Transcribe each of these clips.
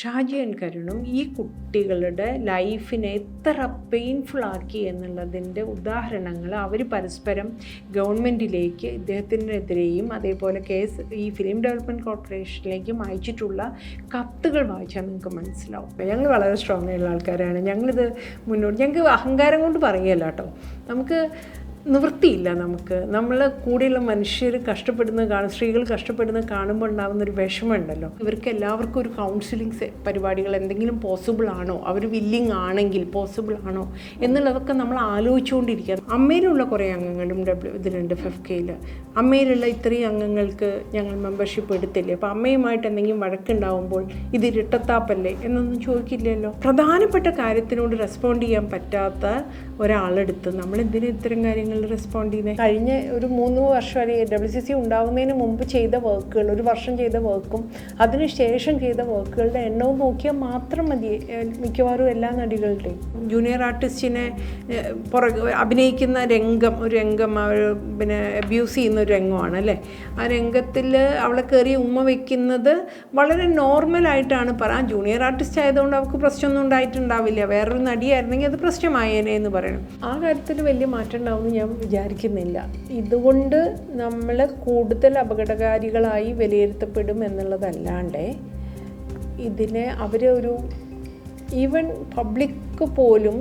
Shaji and കരുണും ഈ കുട്ടികളുടെ ലൈഫിനെ എത്ര പെയിൻഫുൾ ആക്കി എന്നുള്ളതിന്റെ ഉദാഹരണങ്ങൾ അവർ പരസ്പരം ഗവൺമെന്റിലേക്ക് ഇദ്ദേഹത്തിനെതിരെയും അതേപോലെ കേസ് ഈ ഫിലിം ഡെവലപ്മെന്റ് കോർപ്പറേഷനിലേക്കും അയച്ചിട്ടുള്ള കത്തുകൾ വായിച്ചാൽ നിങ്ങൾക്ക് മനസ്സിലാവും. ഞങ്ങൾ വളരെ സ്ട്രോങ് ആയിട്ടുള്ള ആൾക്കാരാണ്. ഞങ്ങളിത് മുന്നോട്ട് ഞങ്ങൾക്ക് അഹങ്കാരം കൊണ്ട് പറയുകയല്ല കേട്ടോ. നമുക്ക് നിവൃത്തിയില്ല നമുക്ക്. നമ്മളെ കൂടെയുള്ള മനുഷ്യർ കഷ്ടപ്പെടുന്നത് കാണും സ്ത്രീകൾ കഷ്ടപ്പെടുന്നത് കാണുമ്പോൾ ഉണ്ടാകുന്ന ഒരു വിഷമമുണ്ടല്ലോ. ഇവർക്ക് എല്ലാവർക്കും ഒരു കൗൺസിലിംഗ് പരിപാടികൾ എന്തെങ്കിലും പോസിബിൾ ആണോ? അവർ വില്ലിങ് ആണെങ്കിൽ പോസിബിൾ ആണോ? എന്നുള്ളതൊക്കെ നമ്മൾ ആലോചിച്ചുകൊണ്ടിരിക്കുക. അമ്മയിലുള്ള കുറേ അംഗങ്ങളും ഡബ്ല്യു ഇതിലുണ്ട് ഫെഫ് കെയിൽ അമ്മയിലുള്ള ഇത്രയും അംഗങ്ങൾക്ക് ഞങ്ങൾ മെമ്പർഷിപ്പ് എടുത്തില്ലേ? അപ്പോൾ അമ്മയുമായിട്ട് എന്തെങ്കിലും വഴക്കുണ്ടാവുമ്പോൾ ഇത് ഇരട്ടത്താപ്പല്ലേ എന്നൊന്നും ചോദിക്കില്ലല്ലോ. പ്രധാനപ്പെട്ട കാര്യത്തിനോട് റെസ്പോണ്ട് ചെയ്യാൻ പറ്റാത്ത ഒരാളെടുത്ത് നമ്മൾ എന്തിനാ ഇത്തരം കാര്യങ്ങളിൽ റെസ്പോണ്ട് ചെയ്യുന്നത് കഴിഞ്ഞ ഒരു മൂന്ന് വർഷം അല്ലെങ്കിൽ ഡബ്ല്യു സി സി ഉണ്ടാകുന്നതിന് മുമ്പ് ചെയ്ത വർക്കുകൾ ഒരു വർഷം ചെയ്ത വർക്കും അതിനുശേഷം ചെയ്ത വർക്കുകളുടെ എണ്ണവും നോക്കിയാൽ മാത്രം മതി മിക്കവാറും എല്ലാ നടികളുടെയും. ജൂനിയർ ആർട്ടിസ്റ്റിനെ പുറക അഭിനയിക്കുന്ന രംഗം ഒരു രംഗം അവർ പിന്നെ അബ്യൂസ് ചെയ്യുന്ന ഒരു രംഗമാണ് അല്ലേ? ആ രംഗത്തിൽ അവളെ കയറി ഉമ്മ വയ്ക്കുന്നത് വളരെ നോർമലായിട്ടാണ് പറ ആ ജൂനിയർ ആർട്ടിസ്റ്റ് ആയതുകൊണ്ട് അവൾക്ക് പ്രശ്നമൊന്നും ഉണ്ടായിട്ടുണ്ടാവില്ല. വേറൊരു നടിയായിരുന്നെങ്കിൽ അത് പ്രശ്നമായേനെ എന്ന് പറയണം. ആ കാര്യത്തിൽ വലിയ മാറ്റം ഉണ്ടാവുമെന്ന് ഞാൻ വിചാരിക്കുന്നില്ല. ഇതുകൊണ്ട് നമ്മൾ കൂടുതൽ അപകടകാരികളായി വിലയിരുത്തപ്പെടും എന്നുള്ളതല്ലാണ്ട് ഇതിനെ അവർ ഒരു ഈവൻ പബ്ലിക്ക് പോലും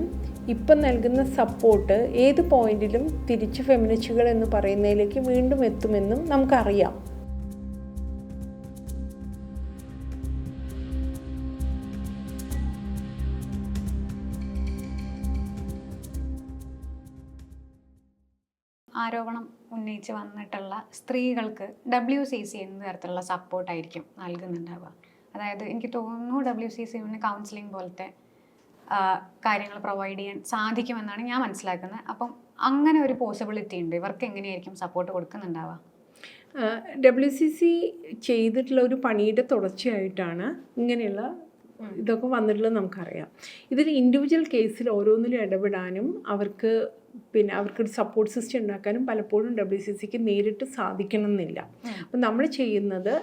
ഇപ്പം നൽകുന്ന സപ്പോർട്ട് ഏത് പോയിന്റിലും തിരിച്ച് ഫെമിനിസ്റ്റുകൾ എന്ന് പറയുന്നതിലേക്ക് വീണ്ടും എത്തുമെന്നും നമുക്കറിയാം. ആരോപണം ഉന്നയിച്ച് വന്നിട്ടുള്ള സ്ത്രീകൾക്ക് ഡബ്ല്യു സി സി എന്ന തരത്തിലുള്ള സപ്പോർട്ടായിരിക്കും നൽകുന്നുണ്ടാവുക. അതായത് എനിക്ക് തോന്നുന്നു ഡബ്ല്യു സി സിന് കൗൺസിലിംഗ് പോലത്തെ കാര്യങ്ങൾ പ്രൊവൈഡ് ചെയ്യാൻ സാധിക്കുമെന്നാണ് ഞാൻ മനസ്സിലാക്കുന്നത്. അപ്പം അങ്ങനെ ഒരു പോസിബിലിറ്റി ഉണ്ട്. ഇവർക്ക് എങ്ങനെയായിരിക്കും സപ്പോർട്ട് കൊടുക്കുന്നുണ്ടാവുക? ഡബ്ല്യു സി സി ചെയ്തിട്ടുള്ള ഒരു പണിയുടെ തുടർച്ചയായിട്ടാണ് ഇങ്ങനെയുള്ള ഇതൊക്കെ വന്നിട്ടുള്ളത് നമുക്കറിയാം. ഇതിൽ ഇൻഡിവിജ്വൽ കേസിൽ ഓരോന്നിലും ഇടപെടാനും അവർക്ക് പിന്നെ അവർക്കൊരു സപ്പോർട്ട് സിസ്റ്റം ഉണ്ടാക്കാനും പലപ്പോഴും ഡബ്ല്യു സി സിക്ക് നേരിട്ട് സാധിക്കണം എന്നില്ല അപ്പം നമ്മൾ ചെയ്യുന്നത്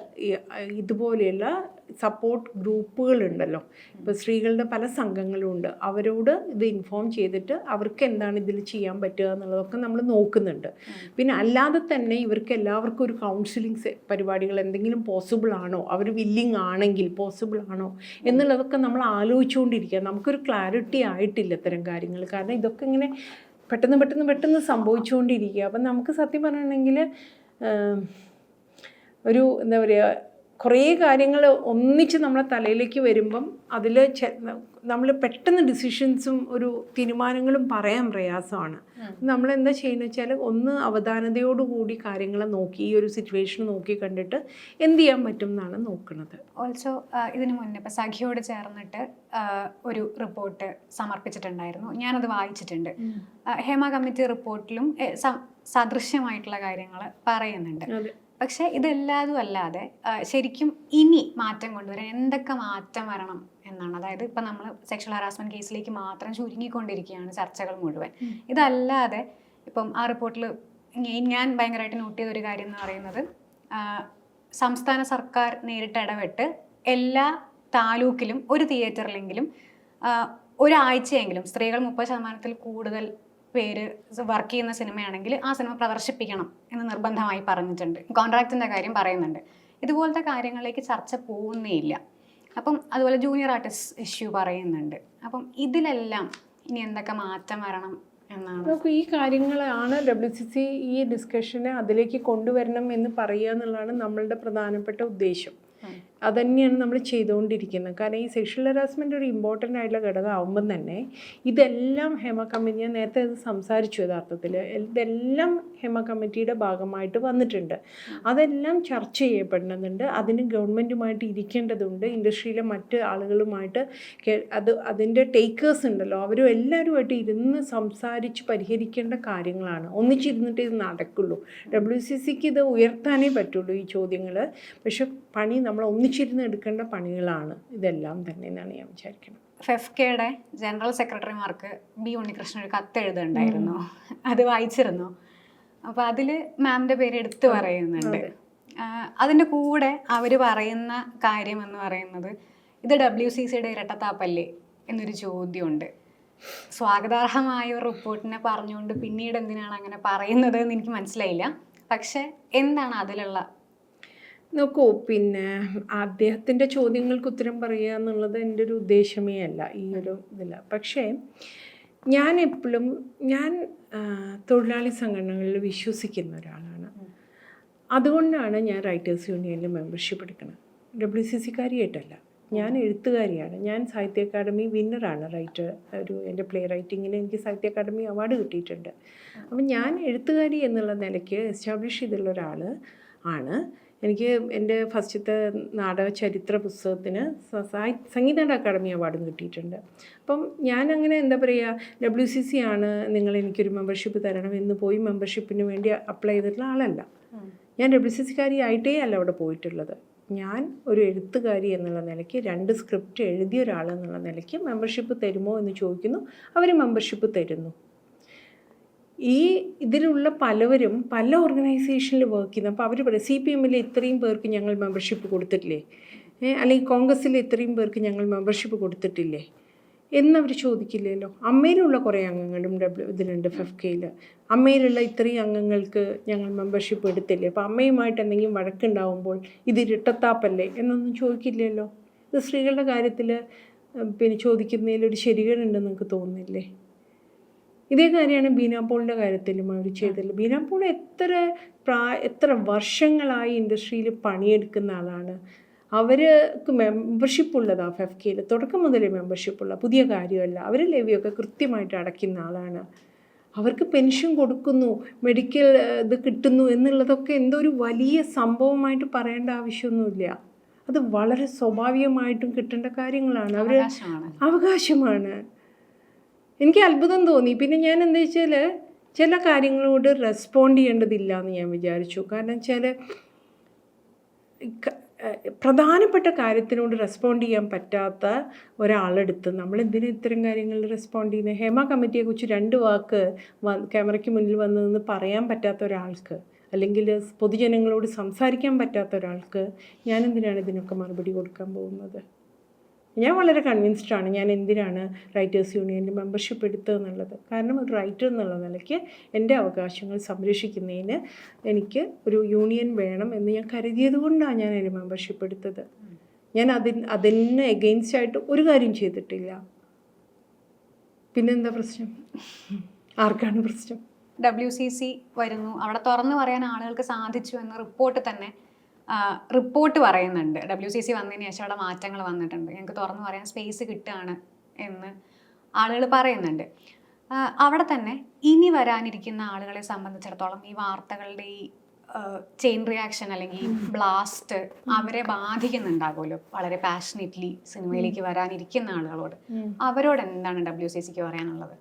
ഇതുപോലെയുള്ള സപ്പോർട്ട് ഗ്രൂപ്പുകളുണ്ടല്ലോ. ഇപ്പോൾ സ്ത്രീകളുടെ പല സംഘങ്ങളും ഉണ്ട് അവരോട് ഇത് ഇൻഫോം ചെയ്തിട്ട് അവർക്ക് എന്താണ് ഇതിൽ ചെയ്യാൻ പറ്റുക എന്നുള്ളതൊക്കെ നമ്മൾ നോക്കുന്നുണ്ട്. പിന്നെ അല്ലാതെ തന്നെ ഇവർക്ക് എല്ലാവർക്കും ഒരു കൗൺസിലിംഗ് പരിപാടികൾ എന്തെങ്കിലും പോസിബിൾ ആണോ? അവർ വില്ലിങ് ആണെങ്കിൽ പോസിബിൾ ആണോ? എന്നുള്ളതൊക്കെ നമ്മൾ ആലോചിച്ചുകൊണ്ടിരിക്കുക. നമുക്കൊരു ക്ലാരിറ്റി ആയിട്ടില്ല ഇത്തരം കാര്യങ്ങൾ. കാരണം ഇതൊക്കെ ഇങ്ങനെ പെട്ടെന്ന് പെട്ടെന്ന് പെട്ടെന്ന് സംഭവിച്ചുകൊണ്ടിരിക്കുക. അപ്പം നമുക്ക് സത്യം പറയണമെങ്കിൽ ഒരു എന്താ പറയുക കുറേ കാര്യങ്ങൾ ഒന്നിച്ച് നമ്മളെ തലയിലേക്ക് വരുമ്പം അതിൽ നമ്മൾ പെട്ടെന്ന് ഡിസിഷൻസും ഒരു തീരുമാനങ്ങളും പറയാൻ പ്രയാസമാണ്. നമ്മൾ എന്താ ചെയ്യുന്നത് വെച്ചാൽ ഒന്ന് അവധാനതയോടുകൂടി കാര്യങ്ങളെ നോക്കി ഈ ഒരു സിറ്റുവേഷൻ നോക്കി കണ്ടിട്ട് എന്ത് ചെയ്യാൻ പറ്റും എന്നാണ് നോക്കുന്നത് ഓൾസോ ഇതിനു മുന്നേ ഇപ്പം സഖിയോട് ചേർന്നിട്ട് ഒരു റിപ്പോർട്ട് സമർപ്പിച്ചിട്ടുണ്ടായിരുന്നു. ഞാനത് വായിച്ചിട്ടുണ്ട്. ഹേമ കമ്മിറ്റി റിപ്പോർട്ടിലും സദൃശ്യമായിട്ടുള്ള കാര്യങ്ങൾ പറയുന്നുണ്ട്. പക്ഷെ ഇതെല്ലാതും അല്ലാതെ ശരിക്കും ഇനി മാറ്റം കൊണ്ടുവരാൻ എന്തൊക്കെ മാറ്റം വരണം എന്നാണ്. അതായത് ഇപ്പം നമ്മൾ സെക്ഷൽ ഹറാസ്മെന്റ് കേസിലേക്ക് മാത്രം ചുരുങ്ങിക്കൊണ്ടിരിക്കുകയാണ് ചർച്ചകൾ മുഴുവൻ. ഇതല്ലാതെ ഇപ്പം ആ റിപ്പോർട്ടിൽ ഞാൻ ഭയങ്കരമായിട്ട് നോട്ട് ചെയ്ത ഒരു കാര്യം എന്ന് പറയുന്നത് സംസ്ഥാന സർക്കാർ നേരിട്ട് ഇടപെട്ട് എല്ലാ താലൂക്കിലും ഒരു തിയേറ്ററിലെങ്കിലും ഒരാഴ്ചയെങ്കിലും സ്ത്രീകൾ മുപ്പത് ശതമാനത്തിൽ കൂടുതൽ പേര് വർക്ക് ചെയ്യുന്ന സിനിമയാണെങ്കിൽ ആ സിനിമ പ്രദർശിപ്പിക്കണം എന്ന് നിർബന്ധമായി പറഞ്ഞിട്ടുണ്ട്. കോൺട്രാക്റ്റിന്റെ കാര്യം പറയുന്നുണ്ട്. ഇതുപോലത്തെ കാര്യങ്ങളിലേക്ക് ചർച്ച പോകുന്നേ ഇല്ല. അപ്പം അതുപോലെ ജൂനിയർ ആർട്ടിസ്റ്റ് ഇഷ്യൂ പറയുന്നുണ്ട്. അപ്പം ഇതിലെല്ലാം ഇനി എന്തൊക്കെ മാറ്റം വരണം നമുക്ക് ഈ കാര്യങ്ങളാണ് ഡബ്ല്യു സി സി ഈ ഡിസ്കഷനെ അതിലേക്ക് കൊണ്ടുവരണം എന്ന് പറയുക എന്നുള്ളതാണ് നമ്മളുടെ പ്രധാനപ്പെട്ട ഉദ്ദേശം. അതന്നെയാണ് നമ്മൾ ചെയ്തുകൊണ്ടിരിക്കുന്നത്. കാരണം ഈ സെക്ഷൽ ഹറാസ്മെന്റ് ഒരു ഇമ്പോർട്ടന്റ് ആയിട്ടുള്ള ഘടകം ആകുമ്പം തന്നെ ഇതെല്ലാം ഹെമ കമ്മിറ്റി ഞാൻ നേരത്തെ അത് സംസാരിച്ചു യഥാർത്ഥത്തിൽ. ഇതെല്ലാം ഹെമ കമ്മിറ്റിയുടെ ഭാഗമായിട്ട് വന്നിട്ടുണ്ട്. അതെല്ലാം ചർച്ച ചെയ്യപ്പെടേണ്ടതുണ്ട് അതിന് ഗവൺമെന്റുമായിട്ട് ഇരിക്കേണ്ടതുണ്ട്. ഇൻഡസ്ട്രിയിലെ മറ്റ് ആളുകളുമായിട്ട് അത് അതിന്റെ ടേക്കേഴ്സ് ഉണ്ടല്ലോ. അവരും എല്ലാവരുമായിട്ട് ഇരുന്ന് സംസാരിച്ച് പരിഹരിക്കേണ്ട കാര്യങ്ങളാണ്. ഒന്നിച്ചിരുന്നിട്ട് ഇത് നടക്കുള്ളൂ. ഡബ്ല്യു സി സിക്ക് ഇത് ഉയർത്താനേ പറ്റുള്ളൂ ഈ ചോദ്യങ്ങൾ പക്ഷെ പണി നമ്മൾ ഒന്നിച്ചിരുന്ന് എടുക്കേണ്ട പണികളാണ് ഇതെല്ലാം തന്നെ എന്നാണ് ഞാൻ വിചാരിക്കുന്നത്. ഫെഫ് കെയുടെ ജനറൽ സെക്രട്ടറിമാർക്ക് ബി ഉണ്ണികൃഷ്ണൻ ഒരു കത്ത് എഴുതുന്നുണ്ടായിരുന്നു അത് വായിച്ചിരുന്നു. അപ്പോൾ അതിൽ മാമിന്റെ പേര് എടുത്തു പറയുന്നുണ്ട്. അതെ. അതിന്റെ കൂടെ അവർ പറയുന്ന കാര്യം എന്ന് പറയുന്നത് ഇത് ഡബ്ല്യു സി സിയുടെ ഇരട്ടത്താപ്പല്ലേ എന്നൊരു ചോദ്യമുണ്ട്. സ്വാഗതാർഹമായ ഒരു റിപ്പോർട്ടിനെ പറഞ്ഞുകൊണ്ട് പിന്നീട് എന്തിനാണ് അങ്ങനെ പറയുന്നത് എന്ന് എനിക്ക് മനസ്സിലായില്ല. പക്ഷേ എന്താണ് അതിലുള്ള നോക്കൂ പിന്നെ അദ്ദേഹത്തിന്റെ ചോദ്യങ്ങൾക്ക് ഉത്തരം പറയുക എന്നുള്ളത് എന്റെ ഒരു ഉദ്ദേശമേ അല്ല ഈ ഒരു ഇതിൽ പക്ഷേ ഞാൻ എപ്പോഴും ഞാൻ തൊഴിലാളി സംഘടനകളിൽ വിശ്വസിക്കുന്ന ഒരാളാണ്. അതുകൊണ്ടാണ് ഞാൻ റൈറ്റേഴ്സ് യൂണിയനിൽ മെമ്പർഷിപ്പ് എടുക്കുന്നത് ഡബ്ല്യു സി സിക്കാരിയായിട്ടല്ല ഞാൻ എഴുത്തുകാരിയാണ്. ഞാൻ സാഹിത്യ അക്കാദമി വിന്നറാണ് റൈറ്റർ ഒരു എന്റെ പ്ലേ റൈറ്റിങ്ങിന് എനിക്ക് സാഹിത്യ അക്കാദമി അവാർഡ് കിട്ടിയിട്ടുണ്ട്. അപ്പം ഞാൻ എഴുത്തുകാരി എന്നുള്ള നിലയ്ക്ക് എസ്റ്റാബ്ലിഷ് ചെയ്തുള്ള ഒരാൾ ആണ്. എനിക്ക് എന്റെ ഫസ്റ്റത്തെ നാടക ചരിത്ര പുസ്തകത്തിന് സംഗീത അക്കാദമി അവാർഡും കിട്ടിയിട്ടുണ്ട്. അപ്പം ഞാൻ അങ്ങനെ എന്താ പറയുക ഡബ്ല്യു സി സി ആണ് നിങ്ങൾ എനിക്കൊരു മെമ്പർഷിപ്പ് തരണം എന്ന് പോയി മെമ്പർഷിപ്പിന് വേണ്ടി അപ്ലൈ ചെയ്തിട്ടുള്ള ആളല്ല. ഞാൻ ഡബ്ല്യു സി സിക്കാരി ആയിട്ടേ അല്ല അവിടെ പോയിട്ടുള്ളത്. ഞാൻ ഒരു എഴുത്തുകാരി എന്നുള്ള നിലയ്ക്ക് രണ്ട് സ്ക്രിപ്റ്റ് എഴുതിയ ഒരാൾ എന്നുള്ള നിലയ്ക്ക് മെമ്പർഷിപ്പ് തരുമോ എന്ന് ചോദിക്കുന്നു. അവർ മെമ്പർഷിപ്പ് തരുന്നു. ഈ ഇതിലുള്ള പലവരും പല ഓർഗനൈസേഷനിൽ വർക്ക് ചെയ്യുന്നു. അപ്പോൾ അവർ പറയും സി പി എമ്മിൽ ഇത്രയും പേർക്ക് ഞങ്ങൾ മെമ്പർഷിപ്പ് കൊടുത്തിട്ടില്ലേ? അല്ലെങ്കിൽ കോൺഗ്രസ്സിൽ ഇത്രയും പേർക്ക് ഞങ്ങൾ മെമ്പർഷിപ്പ് കൊടുത്തിട്ടില്ലേ? എന്നവർ ചോദിക്കില്ലല്ലോ. അമ്മയിലുള്ള കുറേ അംഗങ്ങളും ഡബ്ല്യു ഇതിലുണ്ട് ഫെഫ് കെയിൽ അമ്മയിലുള്ള ഇത്രയും അംഗങ്ങൾക്ക് ഞങ്ങൾ മെമ്പർഷിപ്പ് എടുത്തില്ലേ? അപ്പോൾ അമ്മയുമായിട്ട് എന്തെങ്കിലും വഴക്കുണ്ടാവുമ്പോൾ ഇത് എന്നൊന്നും ചോദിക്കില്ലല്ലോ. ഇത് സ്ത്രീകളുടെ കാര്യത്തിൽ പിന്നെ ചോദിക്കുന്നതിൽ ഒരു ശരികളുണ്ടെന്ന് നിങ്ങൾക്ക് തോന്നുന്നില്ലേ? ഇതേ കാര്യമാണ് ബീനാപോളിന്റെ കാര്യത്തിലും അവർ ചെയ്തത്. ബീനാപോൾ എത്ര പ്രാ എത്ര വർഷങ്ങളായി ഇൻഡസ്ട്രിയിൽ പണിയെടുക്കുന്ന ആളാണ്. അവർക്ക് മെമ്പർഷിപ്പ് ഉള്ളതാണ് ഫെഫ് കെയിൽ തുടക്കം മുതലേ മെമ്പർഷിപ്പ് ഉള്ള പുതിയ കാര്യമല്ല. അവർ ലെവിയൊക്കെ കൃത്യമായിട്ട് അടയ്ക്കുന്ന ആളാണ്. അവർക്ക് പെൻഷൻ കൊടുക്കുന്നു മെഡിക്കൽ ഇത് കിട്ടുന്നു എന്നുള്ളതൊക്കെ എന്തോ ഒരു വലിയ സംഭവമായിട്ട് പറയേണ്ട ആവശ്യമൊന്നുമില്ല. അത് വളരെ സ്വാഭാവികമായിട്ടും കിട്ടേണ്ട കാര്യങ്ങളാണ്. അവർ അവകാശമാണ്. അവകാശമാണ്. എനിക്ക് അത്ഭുതം തോന്നി. പിന്നെ ഞാൻ എന്താ വെച്ചാൽ ചില കാര്യങ്ങളോട് റെസ്പോണ്ട് ചെയ്യേണ്ടതില്ല എന്ന് ഞാൻ വിചാരിച്ചു. കാരണം ചില പ്രധാനപ്പെട്ട കാര്യത്തിനോട് റെസ്പോണ്ട് ചെയ്യാൻ പറ്റാത്ത ഒരാളെടുത്ത് നമ്മൾ എന്തിനാ ഇത്തരം കാര്യങ്ങളിൽ റെസ്പോണ്ട് ചെയ്യുന്നത് ഹേമ കമ്മിറ്റിയെക്കുറിച്ച് രണ്ട് വാക്ക് ക്യാമറയ്ക്ക് മുന്നിൽ വന്നതെന്ന് പറയാൻ പറ്റാത്ത ഒരാൾക്ക് അല്ലെങ്കിൽ പൊതുജനങ്ങളോട് സംസാരിക്കാൻ പറ്റാത്ത ഒരാൾക്ക് ഞാൻ എന്തിനാണ് ഇതിനൊക്കെ മറുപടി കൊടുക്കാൻ പോകുന്നത്? ഞാൻ വളരെ കൺവിൻസ്ഡ് ആണ് ഞാൻ എന്തിനാണ് റൈറ്റേഴ്സ് യൂണിയനിൽ മെമ്പർഷിപ്പ് എടുത്തതെന്നുള്ളത് കാരണം ഒരു റൈറ്റർ എന്നുള്ള നിലയ്ക്ക് എന്റെ അവകാശങ്ങൾ സംരക്ഷിക്കുന്നതിന് എനിക്ക് ഒരു യൂണിയൻ വേണം എന്ന് ഞാൻ കരുതിയത് കൊണ്ടാണ് ഞാൻ അതിന് മെമ്പർഷിപ്പ് എടുത്തത്. ഞാൻ അതിന് അതിന് എഗെയിൻസ്റ്റ് ആയിട്ട് ഒരു കാര്യം ചെയ്തിട്ടില്ല. പിന്നെന്താ പ്രശ്നം? ആർക്കാണ് പ്രശ്നം? ഡബ്ല്യു സി സി വരുന്നു. അവിടെ തുറന്നു പറയാൻ ആളുകൾക്ക് സാധിച്ചു എന്ന റിപ്പോർട്ട് തന്നെ റിപ്പോർട്ട് പറയുന്നുണ്ട്. ഡബ്ല്യു സി സി വന്നതിന് ശേഷം അവിടെ മാറ്റങ്ങൾ വന്നിട്ടുണ്ട്. ഞങ്ങൾക്ക് തുറന്നു പറയാൻ സ്പേസ് കിട്ടുകയാണ് എന്ന് ആളുകൾ പറയുന്നുണ്ട്. അവിടെ തന്നെ ഇനി വരാനിരിക്കുന്ന ആളുകളെ സംബന്ധിച്ചിടത്തോളം ഈ വാർത്തകളുടെ ഈ ചെയിൻ റിയാക്ഷൻ അല്ലെങ്കിൽ ബ്ലാസ്റ്റ് അവരെ ബാധിക്കുന്നുണ്ടാകുമല്ലോ വളരെ പാഷനേറ്റ്ലി സിനിമയിലേക്ക് വരാനിരിക്കുന്ന ആളുകളോട്. അവരോട് എന്താണ് ഡബ്ല്യു സി സിക്ക് പറയാനുള്ളത്?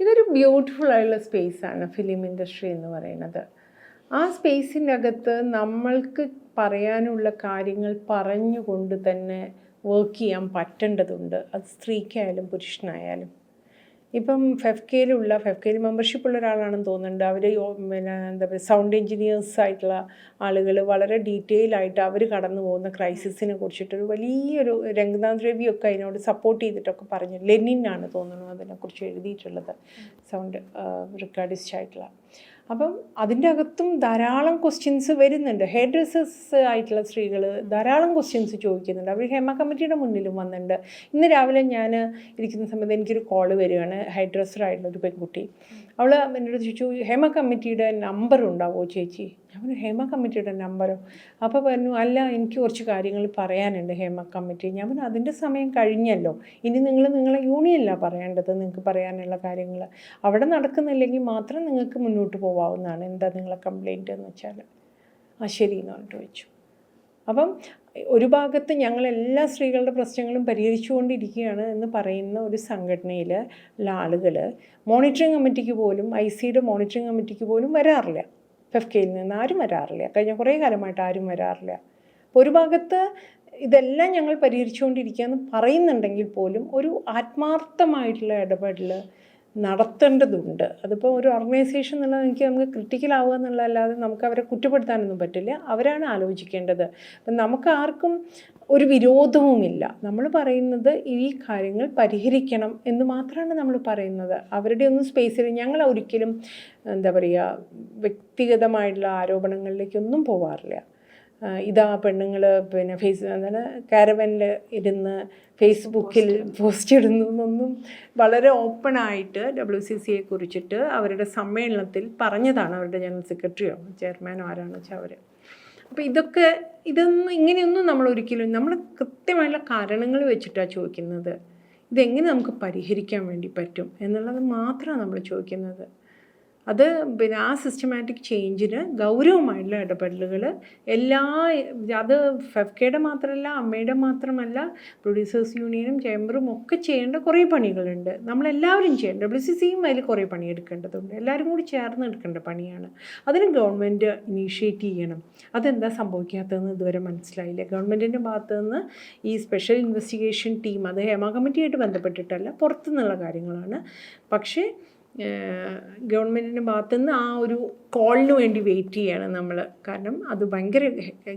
ഇതൊരു ബ്യൂട്ടിഫുൾ ആയിട്ടുള്ള സ്പേസ് ആണ് ഫിലിം ഇൻഡസ്ട്രി എന്ന് പറയുന്നത്. ആ സ്പേസിന്റെ അകത്ത് നമ്മൾക്ക് പറയാനുള്ള കാര്യങ്ങൾ പറഞ്ഞുകൊണ്ട് തന്നെ വർക്ക് ചെയ്യാൻ പറ്റേണ്ടതുണ്ട്. അത് സ്ത്രീക്കായാലും പുരുഷനായാലും. ഇപ്പം ഫെഫ് കെയിലുള്ള ഫെഫ് കെയിൽ മെമ്പർഷിപ്പ് ഉള്ള ഒരാളാണെന്ന് തോന്നുന്നുണ്ട്. അവർ പിന്നെ എന്താ പറയുക സൗണ്ട് എഞ്ചിനീയേഴ്സ് ആയിട്ടുള്ള ആളുകൾ വളരെ ഡീറ്റെയിൽ ആയിട്ട് അവർ കടന്നു പോകുന്ന ക്രൈസിസിനെ കുറിച്ചിട്ടൊരു വലിയൊരു രംഗനാഥ് രവിയൊക്കെ അതിനോട് സപ്പോർട്ട് ചെയ്തിട്ടൊക്കെ പറഞ്ഞു. ലെനിൻ ആണ് തോന്നുന്നു അതിനെക്കുറിച്ച് എഴുതിയിട്ടുള്ളത്. സൗണ്ട് റെക്കോർഡിസ്റ്റ് ആയിട്ടുള്ള. അപ്പം അതിന്റെ അകത്തും ധാരാളം ക്വസ്റ്റ്യൻസ് വരുന്നുണ്ട്. ഹെയർ ഡ്രസ്സേഴ്സ് ആയിട്ടുള്ള സ്ത്രീകൾ ധാരാളം ക്വസ്റ്റ്യൻസ് ചോദിക്കുന്നുണ്ട്. അവർ ഹേമ കമ്മിറ്റിയുടെ മുന്നിലും വന്നിട്ടുണ്ട്. ഇന്ന് രാവിലെ ഞാൻ ഇരിക്കുന്ന സമയത്ത് എനിക്കൊരു കോൾ വരികയാണ് ഹെയർ ഡ്രസ്സർ ആയിട്ടുള്ള ഒരു പെൺകുട്ടി. അവൾ എന്നോട് ചോദിച്ചു ഹേമ കമ്മിറ്റിയുടെ നമ്പർ ഉണ്ടാവുമോ ചേച്ചി? ഞാൻ പറഞ്ഞു ഹേമ കമ്മിറ്റിയുടെ നമ്പറോ അപ്പോൾ പറഞ്ഞു അല്ല എനിക്ക് കുറച്ച് കാര്യങ്ങൾ പറയാനുണ്ട് ഹേമ കമ്മിറ്റി. ഞാൻ പറഞ്ഞു അതിന്റെ സമയം കഴിഞ്ഞല്ലോ. ഇനി നിങ്ങൾ നിങ്ങളെ യൂണിയനിലാണ് പറയേണ്ടത് നിങ്ങൾക്ക് പറയാനുള്ള കാര്യങ്ങൾ. അവിടെ നടക്കുന്നില്ലെങ്കിൽ മാത്രം നിങ്ങൾക്ക് മുന്നോട്ട് പോകാവുന്നതാണ് എന്താ നിങ്ങളെ കംപ്ലയിന്റ് എന്ന് വെച്ചാൽ ആ ശരി എന്ന് പറഞ്ഞിട്ട് വെച്ചു അപ്പം ഒരു ഭാഗത്ത് ഞങ്ങൾ എല്ലാ സ്ത്രീകളുടെ പ്രശ്നങ്ങളും പരിഹരിച്ചുകൊണ്ടിരിക്കുകയാണ് എന്ന് പറയുന്ന ഒരു സംഘടനയിൽ ഉള്ള ആളുകൾ മോണിറ്ററിംഗ് കമ്മിറ്റിക്ക് പോലും ഐ സിയുടെ മോണിറ്ററിംഗ് കമ്മിറ്റിക്ക് പോലും വരാറില്ല. എഫ് കെയിൽ നിന്ന് ആരും വരാറില്ല. കഴിഞ്ഞ കുറേ കാലമായിട്ട് ആരും വരാറില്ല. അപ്പോൾ ഒരു ഭാഗത്ത് ഇതെല്ലാം ഞങ്ങൾ പരിഹരിച്ചുകൊണ്ടിരിക്കുകയെന്ന് പറയുന്നുണ്ടെങ്കിൽ പോലും ഒരു ആത്മാർത്ഥമായിട്ടുള്ള ഇടപെടൽ നടത്തേണ്ടതുണ്ട്. അതിപ്പോൾ ഒരു ഓർഗനൈസേഷൻ എന്നുള്ളത് എനിക്ക് നമുക്ക് ക്രിട്ടിക്കൽ ആവുക എന്നുള്ളതല്ലാതെ നമുക്ക് അവരെ കുറ്റപ്പെടുത്താനൊന്നും പറ്റില്ല. അവരാണ് ആലോചിക്കേണ്ടത്. അപ്പം നമുക്ക് ആർക്കും ഒരു വിരോധവുമില്ല നമ്മൾ പറയുന്നത് ഈ കാര്യങ്ങൾ പരിഹരിക്കണം എന്ന് മാത്രമാണ് നമ്മൾ പറയുന്നത്. അവരുടെ ഒന്നും സ്പേസിൽ ഞങ്ങൾ ഒരിക്കലും എന്താ പറയുക വ്യക്തിഗതമായിട്ടുള്ള ആരോപണങ്ങളിലേക്കൊന്നും പോവാറില്ല. ഇതാ പെണ്ണുങ്ങൾ പിന്നെ ഫേസ് എന്താണ് കാരവനിൽ ഇരുന്ന് ഫേസ്ബുക്കിൽ പോസ്റ്റ് ഇടുന്നു. എന്നൊന്നും വളരെ ഓപ്പണായിട്ട് ഡബ്ല്യു സി സിയെ കുറിച്ചിട്ട് അവരുടെ സമ്മേളനത്തിൽ പറഞ്ഞതാണ് അവരുടെ ജനറൽ സെക്രട്ടറിയോ ചെയർമാനോ ആരാണെന്ന് വെച്ചാൽ അവർ അപ്പോൾ ഇതൊക്കെ ഇതൊന്നും ഇങ്ങനെയൊന്നും നമ്മൾ ഒരിക്കലും നമ്മൾ കൃത്യമായിട്ടുള്ള കാരണങ്ങൾ വെച്ചിട്ടാണ് ചോദിക്കുന്നത്. ഇതെങ്ങനെ നമുക്ക് പരിഹരിക്കാൻ വേണ്ടി പറ്റും എന്നുള്ളത് മാത്രമാണ് നമ്മൾ ചോദിക്കുന്നത്. അത് പിന്നെ ആ സിസ്റ്റമാറ്റിക് ചേഞ്ചിന് ഗൗരവമായിട്ടുള്ള ഇടപെടലുകൾ എല്ലാ അത് ഫെഫ്കയുടെ മാത്രമല്ല അമ്മയുടെ മാത്രമല്ല പ്രൊഡ്യൂസേഴ്സ് യൂണിയനും ചേംബറും ഒക്കെ ചെയ്യേണ്ട കുറേ പണികളുണ്ട്. നമ്മളെല്ലാവരും ചെയ്യേണ്ട. ഡബ്ല്യു സി സിയും അതിൽ കുറേ പണിയെടുക്കേണ്ടതുണ്ട്. എല്ലാവരും കൂടി ചേർന്ന് എടുക്കേണ്ട പണിയാണ്. അതിന് ഗവൺമെന്റ് ഇനീഷ്യേറ്റ് ചെയ്യണം. അതെന്താ സംഭവിക്കാത്തതെന്ന് ഇതുവരെ മനസ്സിലായില്ല. ഗവൺമെന്റിന്റെ ഭാഗത്തു നിന്ന് ഈ സ്പെഷ്യൽ ഇൻവെസ്റ്റിഗേഷൻ ടീം അത് ഹേമ കമ്മിറ്റിയായിട്ട് ബന്ധപ്പെട്ടിട്ടല്ല പുറത്തുനിന്നുള്ള കാര്യങ്ങളാണ്. പക്ഷേ ഗവൺമെന്റിന്റെ ഭാഗത്തുനിന്ന് ആ ഒരു കോളിന് വേണ്ടി വെയിറ്റ് ചെയ്യാണ് നമ്മൾ കാരണം അത് ഭയങ്കര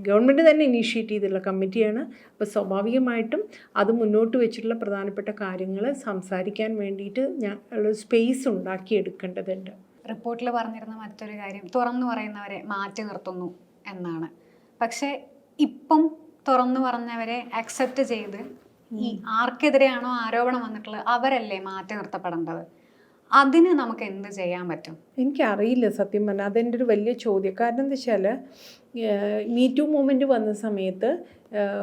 ഗവൺമെന്റ് തന്നെ ഇനീഷ്യേറ്റ് ചെയ്തിട്ടുള്ള കമ്മിറ്റിയാണ്. അപ്പോൾ സ്വാഭാവികമായിട്ടും അത് മുന്നോട്ട് വെച്ചിട്ടുള്ള പ്രധാനപ്പെട്ട കാര്യങ്ങൾ സംസാരിക്കാൻ വേണ്ടിയിട്ട് ഞാൻ ഉള്ള സ്പേസ് ഉണ്ടാക്കിയെടുക്കേണ്ടതുണ്ട് റിപ്പോർട്ടിൽ പറഞ്ഞിരുന്ന മറ്റൊരു കാര്യം തുറന്നു പറയുന്നവരെ മാറ്റി നിർത്തുന്നു എന്നാണ്. പക്ഷേ ഇപ്പം തുറന്നു പറഞ്ഞവരെ അക്സെപ്റ്റ് ചെയ്ത് ഈ ആർക്കെതിരെയാണോ ആരോപണം വന്നിട്ടുള്ളത് അവരല്ലേ മാറ്റി നിർത്തപ്പെടേണ്ടത്? അതിന് നമുക്ക് എന്ത് ചെയ്യാൻ പറ്റും? എനിക്കറിയില്ല സത്യം പറഞ്ഞാൽ. അതെന്റെ ഒരു വലിയ ചോദ്യം. കാരണം എന്താ വെച്ചാൽ മീ ടു മൂവ്മെന്റ് വന്ന സമയത്ത്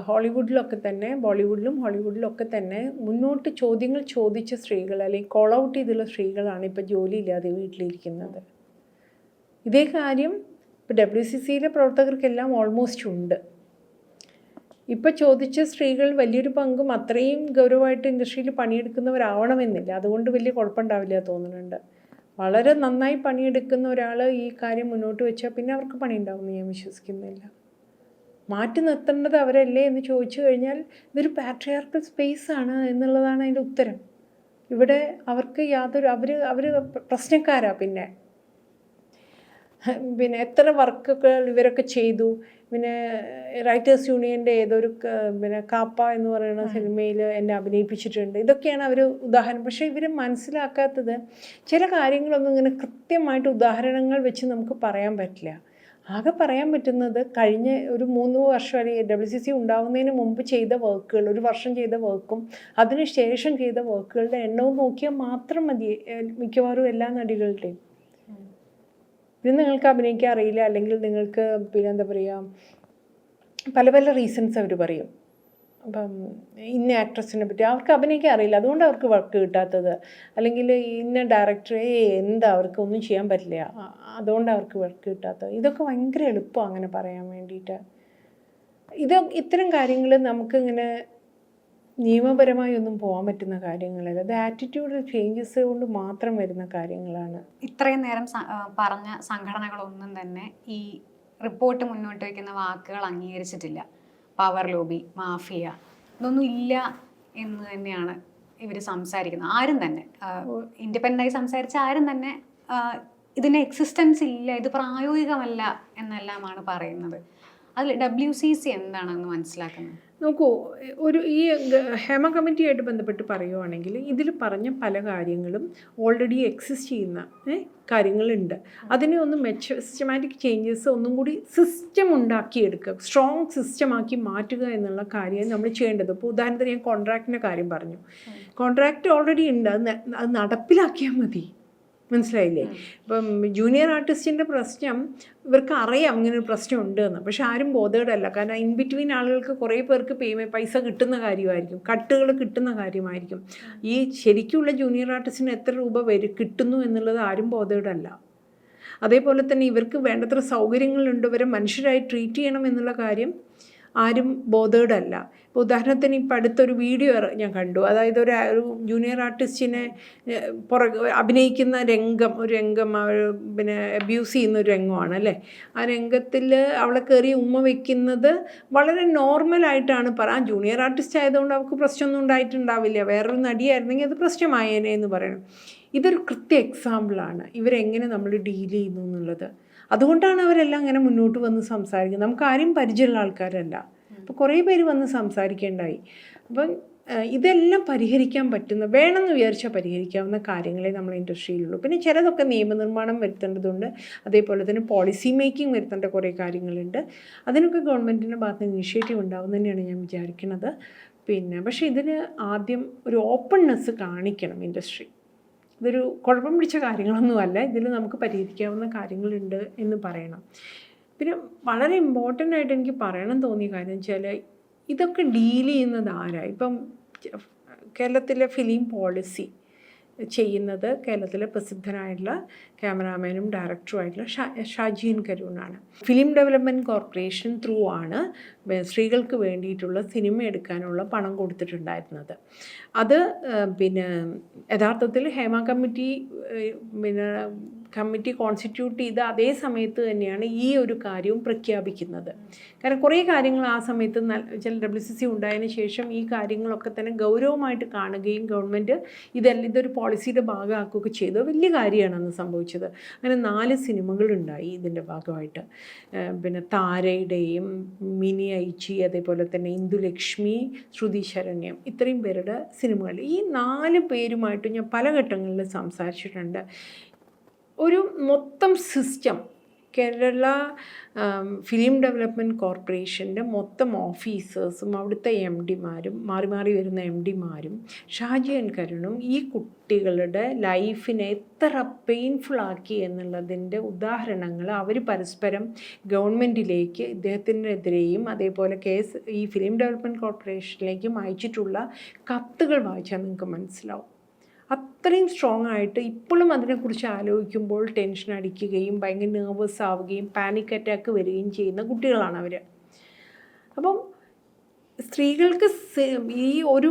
ഹോളിവുഡിലൊക്കെ തന്നെ ബോളിവുഡിലും ഹോളിവുഡിലൊക്കെ തന്നെ മുന്നോട്ട് ചോദ്യങ്ങൾ ചോദിച്ച സ്ത്രീകൾ അല്ലെങ്കിൽ കോൾ ഔട്ട് ചെയ്തുള്ള സ്ത്രീകളാണ് ഇപ്പോൾ ജോലിയില്ലാതെ വീട്ടിലിരിക്കുന്നത്. ഇതേ കാര്യം ഇപ്പോൾ ഡബ്ല്യു സി സിയിലെ പ്രവർത്തകർക്കെല്ലാം ഓൾമോസ്റ്റ് ഉണ്ട്. ഇപ്പോൾ ചോദിച്ച സ്ത്രീകൾ വലിയൊരു പങ്കും അത്രയും ഗൗരവമായിട്ട് ഇൻഡസ്ട്രിയിൽ പണിയെടുക്കുന്നവരാവണമെന്നില്ല. അതുകൊണ്ട് വലിയ കുഴപ്പമുണ്ടാവില്ല തോന്നുന്നുണ്ട്. വളരെ നന്നായി പണിയെടുക്കുന്ന ഒരാൾ ഈ കാര്യം മുന്നോട്ട് വെച്ചാൽ പിന്നെ അവർക്ക് പണി ഉണ്ടാവുമെന്ന് ഞാൻ വിശ്വസിക്കുന്നില്ല. മാറ്റി നിർത്തേണ്ടത് അവരല്ലേ എന്ന് ചോദിച്ചു കഴിഞ്ഞാൽ ഇതൊരു പാട്രിയാർക്കൽ സ്പേസ് ആണ് എന്നുള്ളതാണ് അതിന്റെ ഉത്തരം. ഇവിടെ അവർക്ക് യാതൊരു അവർ അവർ പ്രശ്നക്കാരാണ് പിന്നെ. പിന്നെ എത്ര വർക്കൊക്കെ ഇവരൊക്കെ ചെയ്തു? പിന്നെ റൈറ്റേഴ്സ് യൂണിയന്റെ ഏതൊരു പിന്നെ കാപ്പ എന്ന് പറയുന്ന സിനിമയിൽ എന്നെ അഭിനയിപ്പിച്ചിട്ടുണ്ട്. ഇതൊക്കെയാണ് അവർ ഉദാഹരണം. പക്ഷേ ഇവർ മനസ്സിലാക്കാത്തത് ചില കാര്യങ്ങളൊന്നും ഇങ്ങനെ കൃത്യമായിട്ട് ഉദാഹരണങ്ങൾ വെച്ച് നമുക്ക് പറയാൻ പറ്റില്ല. ആകെ പറയാൻ പറ്റുന്നത് കഴിഞ്ഞ ഒരു മൂന്ന് വർഷം അല്ലെങ്കിൽ ഡബ്ല്യു സി സി ഉണ്ടാകുന്നതിന് മുമ്പ് ചെയ്ത വർക്കുകൾ ഒരു വർഷം ചെയ്ത വർക്കും അതിനുശേഷം ചെയ്ത വർക്കുകളുടെ എണ്ണവും നോക്കിയാൽ മാത്രം മതി മിക്കവാറും എല്ലാ നടികളുടെയും. ഇത് നിങ്ങൾക്ക് അഭിനയിക്കാൻ അറിയില്ല അല്ലെങ്കിൽ നിങ്ങൾക്ക് പിന്നെ എന്താ പറയുക പല പല റീസൺസ് അവർ പറയും. അപ്പം ഇന്ന ആക്ട്രസിനെ പറ്റി അവർക്ക് അഭിനയിക്കാൻ അറിയില്ല. അതുകൊണ്ട് അവർക്ക് വർക്ക് കിട്ടാത്തത്. അല്ലെങ്കിൽ ഇന്ന ഡയറക്ടറെ എന്താ അവർക്ക് ഒന്നും ചെയ്യാൻ പറ്റില്ല. അതുകൊണ്ട് അവർക്ക് വർക്ക് കിട്ടാത്തത്. ഇതൊക്കെ ഭയങ്കര എളുപ്പമാണ് അങ്ങനെ പറയാൻ വേണ്ടിയിട്ട്. ഇത് ഇത്തരം കാര്യങ്ങൾ നമുക്കിങ്ങനെ നിയമപരമായി ഒന്നും പോകാൻ പറ്റുന്ന കാര്യങ്ങളല്ല. അത് ആറ്റിറ്റ്യൂഡ് ചേഞ്ചസ് കൊണ്ട് മാത്രം വരുന്ന കാര്യങ്ങളാണ്. ഇത്രയും നേരം പറഞ്ഞ സംഘടനകളൊന്നും തന്നെ ഈ റിപ്പോർട്ട് മുന്നോട്ട് വയ്ക്കുന്ന വാക്കുകൾ അംഗീകരിച്ചിട്ടില്ല. പവർ ലോബി മാഫിയ ഇതൊന്നും ഇല്ല എന്ന് തന്നെയാണ് ഇവർ സംസാരിക്കുന്നത്. ആരും തന്നെ ഇൻഡിപെൻഡന്റായി സംസാരിച്ച ആരും തന്നെ ഇതിന് എക്സിസ്റ്റൻസ് ഇല്ല ഇത് പ്രായോഗികമല്ല എന്നെല്ലാമാണ് പറയുന്നത്. അതിൽ ഡബ്ല്യു സി സി എന്താണെന്ന് മനസ്സിലാക്കുന്നത്? നോക്കൂ ഒരു ഈ ഹേമ കമ്മിറ്റിയായിട്ട് ബന്ധപ്പെട്ട് പറയുവാണെങ്കിൽ ഇതിൽ പറഞ്ഞ പല കാര്യങ്ങളും ഓൾറെഡി എക്സിസ്റ്റ് ചെയ്യുന്ന കാര്യങ്ങളുണ്ട്. അതിനെ ഒന്ന് മെച്ച സിസ്റ്റമാറ്റിക് ചേഞ്ചസ് ഒന്നും കൂടി സിസ്റ്റം ഉണ്ടാക്കിയെടുക്കുക സ്ട്രോങ് സിസ്റ്റമാക്കി മാറ്റുക എന്നുള്ള കാര്യം നമ്മൾ ചെയ്യേണ്ടത്. ഇപ്പോൾ ഉദാഹരണത്തിന് ഞാൻ കോൺട്രാക്റ്റിന്റെ കാര്യം പറഞ്ഞു. കോൺട്രാക്റ്റ് ഓൾറെഡി ഉണ്ട്. അത് അത് നടപ്പിലാക്കിയാൽ മതി. മനസ്സിലായില്ലേ? ഇപ്പം ജൂനിയർ ആർട്ടിസ്റ്റിന്റെ പ്രശ്നം ഇവർക്ക് അറിയാം ഇങ്ങനെ ഒരു പ്രശ്നം ഉണ്ട് എന്ന് പക്ഷെ ആരും ബോധേഡല്ല. കാരണം ഇൻ ബിറ്റ്വീൻ ആളുകൾക്ക് കുറേ പേർക്ക് പേയ്മെന്റ് പൈസ കിട്ടുന്ന കാര്യമായിരിക്കും. കട്ടുകൾ കിട്ടുന്ന കാര്യമായിരിക്കും. ഈ ശരിക്കുള്ള ജൂനിയർ ആർട്ടിസ്റ്റിന് എത്ര രൂപ വരും കിട്ടുന്നു എന്നുള്ളത് ആരും ബോധേഡല്ല. അതേപോലെ തന്നെ ഇവർക്ക് വേണ്ടത്ര സൗകര്യങ്ങളുണ്ട്. ഇവരെ മനുഷ്യരായി ട്രീറ്റ് ചെയ്യണം എന്നുള്ള കാര്യം ആരും ബോധേഡ് അല്ല. ഇപ്പോൾ ഉദാഹരണത്തിന് ഇപ്പം അടുത്തൊരു വീഡിയോ ഞാൻ കണ്ടു. അതായത് ഒരു ജൂനിയർ ആർട്ടിസ്റ്റിനെ പുറക പുറകെ അഭിനയിക്കുന്ന രംഗം ഒരു രംഗം അവർ പിന്നെ അബ്യൂസ് ചെയ്യുന്ന ഒരു രംഗമാണ് അല്ലേ? ആ രംഗത്തിൽ അവളെ കയറി ഉമ്മ വെക്കുന്നത് വളരെ നോർമലായിട്ടാണ് പറ ആ ജൂനിയർ ആർട്ടിസ്റ്റ് ആയതുകൊണ്ട് അവൾക്ക് പ്രശ്നമൊന്നും ഉണ്ടായിട്ടുണ്ടാവില്ല. വേറൊരു നടിയായിരുന്നെങ്കിൽ അത് പ്രശ്നമായേനെ എന്ന് പറയണം. ഇതൊരു കൃത്യ എക്സാമ്പിളാണ് ഇവരെങ്ങനെ നമ്മൾ ഡീൽ ചെയ്യുന്നു എന്നുള്ളത്. അതുകൊണ്ടാണ് അവരെല്ലാം അങ്ങനെ മുന്നോട്ട് വന്ന് സംസാരിക്കുന്നത്. നമുക്ക് ആരും പരിചയമുള്ള ആൾക്കാരല്ല. അപ്പോൾ കുറേ പേര് വന്ന് സംസാരിക്കേണ്ടായി. അപ്പം ഇതെല്ലാം പരിഹരിക്കാൻ പറ്റുന്ന വേണമെന്ന് വിചാരിച്ചാൽ പരിഹരിക്കാവുന്ന കാര്യങ്ങളെ നമ്മൾ ഇൻഡസ്ട്രിയിലുള്ളൂ. പിന്നെ ചിലതൊക്കെ നിയമനിർമ്മാണം വരുത്തേണ്ടതുണ്ട്. അതേപോലെ തന്നെ പോളിസി മേക്കിംഗ് വരുത്തേണ്ട കുറേ കാര്യങ്ങളുണ്ട്. അതിനൊക്കെ ഗവൺമെന്റിന്റെ ഭാഗത്ത് നിന്ന് ഇനിഷ്യേറ്റീവ് ഉണ്ടാവും തന്നെയാണ് ഞാൻ വിചാരിക്കുന്നത് പിന്നെ പക്ഷേ ഇതിന് ആദ്യം ഒരു ഓപ്പൺനെസ് കാണിക്കണം ഇൻഡസ്ട്രി. ഇതൊരു കുഴപ്പം പിടിച്ച കാര്യങ്ങളൊന്നുമല്ല. ഇതിൽ നമുക്ക് പരിഹരിക്കാവുന്ന കാര്യങ്ങളുണ്ട് എന്ന് പറയണം. പിന്നെ വളരെ ഇമ്പോർട്ടന്റ് ആയിട്ട് എനിക്ക് പറയണം തോന്നിയ കാര്യം വെച്ചാൽ ഇതൊക്കെ ഡീൽ ചെയ്യുന്നത് ആരാ? ഇപ്പം കേരളത്തിലെ ഫിലിം പോളിസി ചെയ്യുന്നത് കേരളത്തിലെ പ്രസിദ്ധനായിട്ടുള്ള ക്യാമറാമാനും ഡയറക്ടറുമായിട്ടുള്ള ഷാജീൻ കരൂണാണ്. ഫിലിം ഡെവലപ്മെന്റ് കോർപ്പറേഷൻ ത്രൂ ആണ് സ്ത്രീകൾക്ക് വേണ്ടിയിട്ടുള്ള സിനിമ എടുക്കാനുള്ള പണം കൊടുത്തിട്ടുണ്ടായിരുന്നത്. അത് പിന്നെ യഥാർത്ഥത്തിൽ ഹേമ കമ്മിറ്റി പിന്നെ കമ്മിറ്റി കോൺസ്റ്റിറ്റ്യൂട്ട് ചെയ്ത അതേ സമയത്ത് തന്നെയാണ് ഈ ഒരു കാര്യവും പ്രഖ്യാപിക്കുന്നത്. കാരണം കുറേ കാര്യങ്ങൾ ആ സമയത്ത് ചില ഡബ്ല്യു സി സി ഉണ്ടായതിന് ശേഷം ഈ കാര്യങ്ങളൊക്കെ തന്നെ ഗൗരവമായിട്ട് കാണുകയും ഗവൺമെന്റ് ഇതെല്ലാം ഇതൊരു പോളിസിയുടെ ഭാഗമാക്കുകയൊക്കെ ചെയ്തു. വലിയ കാര്യമാണ് അന്ന് സംഭവിച്ചത്. അങ്ങനെ നാല് സിനിമകളുണ്ടായി ഇതിന്റെ ഭാഗമായിട്ട്. പിന്നെ താരയുടെയും മിനി ഐച്ചി അതേപോലെ തന്നെ ഇന്ദുലക്ഷ്മി ശ്രുതി ശരണ്യം ഇത്രയും പേരുടെ സിനിമകൾ. ഈ നാല് പേരുമായിട്ട് ഞാൻ പല ഘട്ടങ്ങളിൽ സംസാരിച്ചിട്ടുണ്ട്. ഒരു മൊത്തം സിസ്റ്റം കേരള ഫിലിം ഡെവലപ്മെന്റ് കോർപ്പറേഷന്റെ മൊത്തം ഓഫീസേഴ്സും അവിടുത്തെ എം ഡിമാരും മാറി മാറി വരുന്ന എം ഡിമാരും ഷാജി എൻ കരുണും ഈ കുട്ടികളുടെ ലൈഫിനെ എത്ര പെയിൻഫുള്ളാക്കി എന്നുള്ളതിന്റെ ഉദാഹരണങ്ങൾ അവർ പരസ്പരം ഗവൺമെന്റിലേക്ക് ഇദ്ദേഹത്തിനെതിരെയും അതേപോലെ കേസ് ഈ ഫിലിം ഡെവലപ്മെന്റ് കോർപ്പറേഷനിലേക്കും അയച്ചിട്ടുള്ള കത്തുകൾ വായിച്ചാൽ നിങ്ങൾക്ക് മനസ്സിലാവും. അത്രയും സ്ട്രോങ് ആയിട്ട് ഇപ്പോഴും അതിനെക്കുറിച്ച് ആലോചിക്കുമ്പോൾ ടെൻഷൻ അടിക്കുകയും ഭയങ്കര നെർവസ് ആവുകയും പാനിക് അറ്റാക്ക് വരികയും ചെയ്യുന്ന കുട്ടികളാണ് അവർ അപ്പം സ്ത്രീകൾക്ക് ഈ ഒരു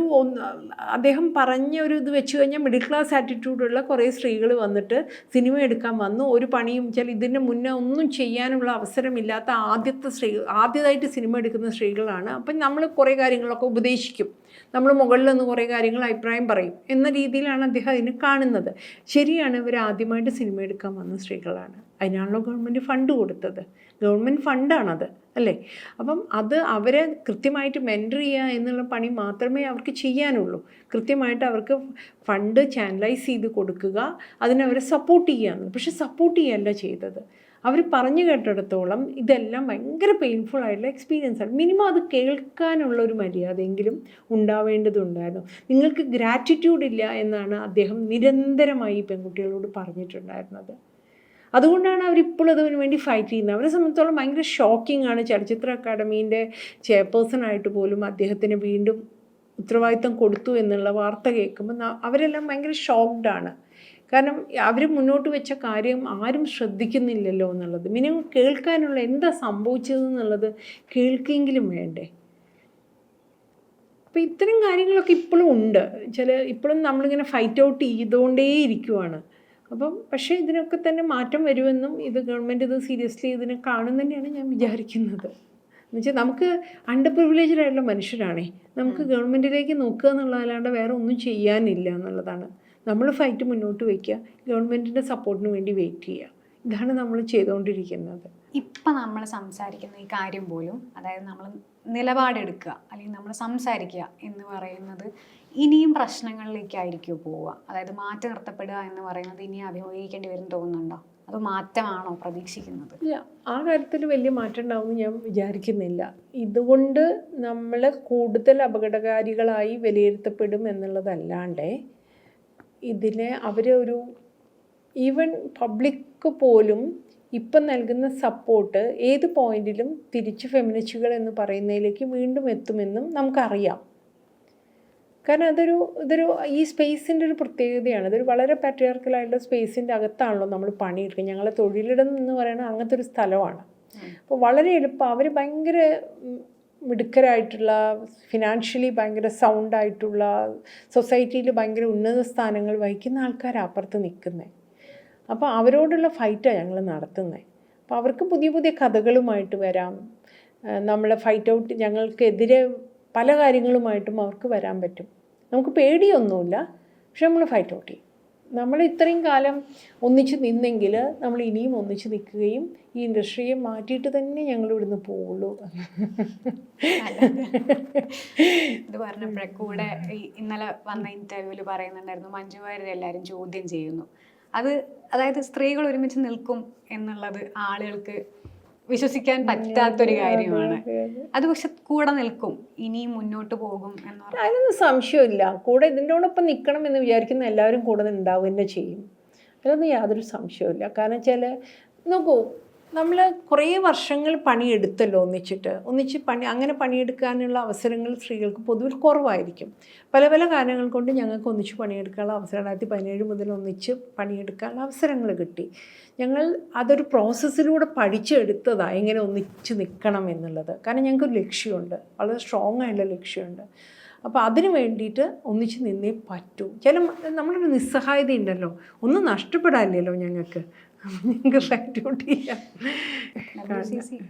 അദ്ദേഹം പറഞ്ഞ ഒരു ഇത് വെച്ച് കഴിഞ്ഞാൽ മിഡിൽ ക്ലാസ് ആറ്റിറ്റ്യൂഡുള്ള കുറേ സ്ത്രീകൾ വന്നിട്ട് സിനിമ എടുക്കാൻ വന്നു. ഒരു പണിയും വെച്ചാൽ ഇതിന് മുന്നേ ഒന്നും ചെയ്യാനുള്ള അവസരമില്ലാത്ത ആദ്യത്തെ സ്ത്രീ ആദ്യമായിട്ട് സിനിമ എടുക്കുന്ന സ്ത്രീകളാണ്. അപ്പം നമ്മൾ കുറേ കാര്യങ്ങളൊക്കെ ഉപദേശിക്കും. നമ്മൾ മുകളിൽ നിന്ന് കുറേ കാര്യങ്ങൾ അഭിപ്രായം പറയും എന്ന രീതിയിലാണ് അദ്ദേഹം അതിനെ കാണുന്നത്. ശരിയാണ് ഇവർ ആദ്യമായിട്ട് സിനിമ എടുക്കാൻ വന്ന സ്ത്രീകളാണ്. അതിനാണല്ലോ ഗവൺമെന്റ് ഫണ്ട് കൊടുത്തത്. ഗവൺമെന്റ് ഫണ്ടാണത് അല്ലേ? അപ്പം അത് അവരെ കൃത്യമായിട്ട് മെന്റർ ചെയ്യുക എന്നുള്ള പണി മാത്രമേ അവർക്ക് ചെയ്യാനുള്ളൂ. കൃത്യമായിട്ട് അവർക്ക് ഫണ്ട് ചാനലൈസ് ചെയ്ത് കൊടുക്കുക അതിനവരെ സപ്പോർട്ട് ചെയ്യുകയാണ് പക്ഷെ സപ്പോർട്ട് ചെയ്യല്ല ചെയ്തത്. അവർ പറഞ്ഞു കേട്ടിടത്തോളം ഇതെല്ലാം ഭയങ്കര പെയിൻഫുൾ ആയിട്ടുള്ള എക്സ്പീരിയൻസ് ആണ്. മിനിമം അത് കേൾക്കാനുള്ള ഒരു മര്യാദയെങ്കിലും ഉണ്ടാവേണ്ടതുണ്ടായിരുന്നു. നിങ്ങൾക്ക് ഗ്രാറ്റിറ്റ്യൂഡ് ഇല്ല എന്നാണ് അദ്ദേഹം നിരന്തരമായി പെൺകുട്ടികളോട് പറഞ്ഞിട്ടുണ്ടായിരുന്നത്. അതുകൊണ്ടാണ് അവരിപ്പോൾ അതിനു വേണ്ടി ഫൈറ്റ് ചെയ്യുന്നത്. അവരെ സംബന്ധിച്ചോളം ഭയങ്കര ഷോക്കിംഗ് ആണ്. ചലച്ചിത്ര അക്കാദമീന്റെ ചെയർപേഴ്സൺ ആയിട്ട് പോലും അദ്ദേഹത്തിന് വീണ്ടും ഉത്തരവാദിത്തം കൊടുത്തു എന്നുള്ള വാർത്ത കേൾക്കുമ്പോൾ അവരെല്ലാം ഭയങ്കര ഷോക്ക്ഡ് ആണ്. കാരണം അവർ മുന്നോട്ട് വെച്ച കാര്യം ആരും ശ്രദ്ധിക്കുന്നില്ലല്ലോ എന്നുള്ളത്. മിനിമം കേൾക്കാനുള്ള എന്താ സംഭവിച്ചതെന്നുള്ളത് കേൾക്കെങ്കിലും വേണ്ടേ. അപ്പോൾ ഇത്തരം കാര്യങ്ങളൊക്കെ ഇപ്പോഴും ഉണ്ട്. ചില ഇപ്പോഴും നമ്മളിങ്ങനെ ഫൈറ്റ് ഔട്ട് ചെയ്തുകൊണ്ടേ ഇരിക്കുവാണ്. അപ്പം പക്ഷേ ഇതിനൊക്കെ തന്നെ മാറ്റം വരുമെന്നും ഇത് ഗവൺമെന്റ് ഇത് സീരിയസ്ലി ഇതിനെ കാണും തന്നെയാണ് ഞാൻ വിചാരിക്കുന്നത്. എന്നുവെച്ചാൽ നമുക്ക് അണ്ടർ പ്രിവിലേജ്ഡ് ആയിട്ടുള്ള മനുഷ്യരാണേ. നമുക്ക് ഗവൺമെന്റിലേക്ക് നോക്കുക എന്നുള്ളതല്ലാണ്ട് വേറെ ഒന്നും ചെയ്യാനില്ല എന്നുള്ളതാണ്. നമ്മൾ ഫൈറ്റ് മുന്നോട്ട് വയ്ക്കുക ഗവൺമെന്റിന്റെ സപ്പോർട്ടിന് വേണ്ടി വെയിറ്റ് ചെയ്യുക. ഇതാണ് നമ്മൾ ചെയ്തുകൊണ്ടിരിക്കുന്നത്. ഇപ്പം നമ്മൾ സംസാരിക്കുന്ന ഈ കാര്യം പോലും അതായത് നമ്മൾ നിലപാടെടുക്കുക അല്ലെങ്കിൽ നമ്മൾ സംസാരിക്കുക എന്ന് പറയുന്നത് ഇനിയും പ്രശ്നങ്ങളിലേക്കായിരിക്കും പോവുക. അതായത് മാറ്റി നിർത്തപ്പെടുക എന്ന് പറയുന്നത് ഇനി അഭിമുഖീകരിക്കേണ്ടി വരും തോന്നുന്നുണ്ടോ? അത് മാറ്റമാണോ പ്രതീക്ഷിക്കുന്നത്? ഇല്ല. ആ കാര്യത്തിൽ വലിയ മാറ്റം ഉണ്ടാവുമെന്ന് ഞാൻ വിചാരിക്കുന്നില്ല. ഇതുകൊണ്ട് നമ്മൾ കൂടുതൽ അപകടകാരികളായി വിലയിരുത്തപ്പെടും എന്നുള്ളതല്ലാണ്ട് ഇതിനെ അവർ ഒരു ഈവൻ പബ്ലിക് പോലും ഇപ്പം നൽകുന്ന സപ്പോർട്ട് ഏത് പോയിന്റിലും തിരിച്ച് ഫെമിനിസ്റ്റുകൾ എന്ന് പറയുന്നതിലേക്ക് വീണ്ടും എത്തുമെന്നും നമുക്കറിയാം. കാരണം അതൊരു ഇതൊരു ഈ സ്പേസിന്റെ ഒരു പ്രത്യേകതയാണ്. ഇതൊരു വളരെ പാട്രിയാർക്കലായിട്ടുള്ള സ്പേസിന്റെ അകത്താണല്ലോ നമ്മൾ പണിയെടുക്കുക. ഞങ്ങളെ തൊഴിലിടം എന്ന് പറയുന്നത് അങ്ങനത്തെ ഒരു സ്ഥലമാണ്. അപ്പോൾ വളരെ എളുപ്പം. അവർ ഭയങ്കര മിടുക്കരായിട്ടുള്ള ഫിനാൻഷ്യലി ഭയങ്കര സൗണ്ടായിട്ടുള്ള സൊസൈറ്റിയിൽ ഭയങ്കര ഉന്നത സ്ഥാനങ്ങൾ വഹിക്കുന്ന ആൾക്കാർ അപ്പുറത്ത് നിൽക്കുന്നത് അപ്പോൾ അവരോടുള്ള ഫൈറ്റാണ് ഞങ്ങൾ നടത്തുന്നത് അപ്പോൾ അവർക്ക് പുതിയ പുതിയ കഥകളുമായിട്ട് വരാം. നമ്മളെ ഫൈറ്റ് ഔട്ട് ഞങ്ങൾക്കെതിരെ പല കാര്യങ്ങളുമായിട്ടും അവർക്ക് വരാൻ പറ്റും. നമുക്ക് പേടിയൊന്നുമില്ല. പക്ഷെ നമ്മൾ ഫൈറ്റ് ഔട്ട് ചെയ്യും. നമ്മൾ ഇത്രയും കാലം ഒന്നിച്ച് നിന്നെങ്കിൽ നമ്മൾ ഇനിയും ഒന്നിച്ച് നിൽക്കുകയും ഈ ഇൻഡസ്ട്രിയെ മാറ്റിയിട്ട് തന്നെ ഞങ്ങൾ ഇവിടുന്ന് പോവുള്ളൂ. ഇത് പറഞ്ഞപ്പോഴേ കൂടെ ഇന്നലെ വന്ന ഇന്റർവ്യൂവിൽ പറയുന്നുണ്ടായിരുന്നു മഞ്ജു വാര്യർ എല്ലാവരും ചോദ്യം ചെയ്യുന്നു. അത് അതായത് സ്ത്രീകൾ ഒരുമിച്ച് നിൽക്കും എന്നുള്ളത് ആളുകൾക്ക് വിശ്വസിക്കാൻ പറ്റാത്തൊരു കാര്യമാണ്. അത് പക്ഷെ കൂടെ നിൽക്കും. ഇനി മുന്നോട്ട് പോകും എന്ന് അതിനൊന്നും സംശയമില്ല. കൂടെ ഇതിന്റെയോടൊപ്പം നിൽക്കണം എന്ന് വിചാരിക്കുന്ന എല്ലാവരും കൂടെ ഉണ്ടാവുക തന്നെ ചെയ്യും. അതിലൊന്നും യാതൊരു സംശയമില്ല കാരണം വെച്ചാൽ നോക്കൂ നമ്മൾ കുറേ വർഷങ്ങൾ പണിയെടുത്തല്ലോ ഒന്നിച്ചിട്ട്. ഒന്നിച്ച് പണി അങ്ങനെ പണിയെടുക്കാനുള്ള അവസരങ്ങൾ സ്ത്രീകൾക്ക് പൊതുവിൽ കുറവായിരിക്കും. പല പല കാരണങ്ങൾ കൊണ്ട് ഞങ്ങൾക്ക് ഒന്നിച്ച് പണിയെടുക്കാനുള്ള അവസരം രണ്ടായിരത്തി പതിനേഴ് മുതൽ ഒന്നിച്ച് പണിയെടുക്കാനുള്ള അവസരങ്ങൾ കിട്ടി. ഞങ്ങൾ അതൊരു പ്രോസസ്സിലൂടെ പഠിച്ചെടുത്തതാണ് എങ്ങനെ ഒന്നിച്ച് നിൽക്കണം എന്നുള്ളത്. കാരണം ഞങ്ങൾക്കൊരു ലക്ഷ്യമുണ്ട്. വളരെ സ്ട്രോങ് ആയിട്ടുള്ള ലക്ഷ്യമുണ്ട്. അപ്പോൾ അതിന് വേണ്ടിയിട്ട് ഒന്നിച്ച് നിന്നേ പറ്റൂ. ചില നമ്മളൊരു നിസ്സഹായത ഉണ്ടല്ലോ ഒന്നും നഷ്ടപ്പെടാനില്ലല്ലോ ഞങ്ങൾക്ക്. ഞങ്ങൾക്ക് ഫ്ലൈറ്റ് ഔട്ട് ചെയ്യാം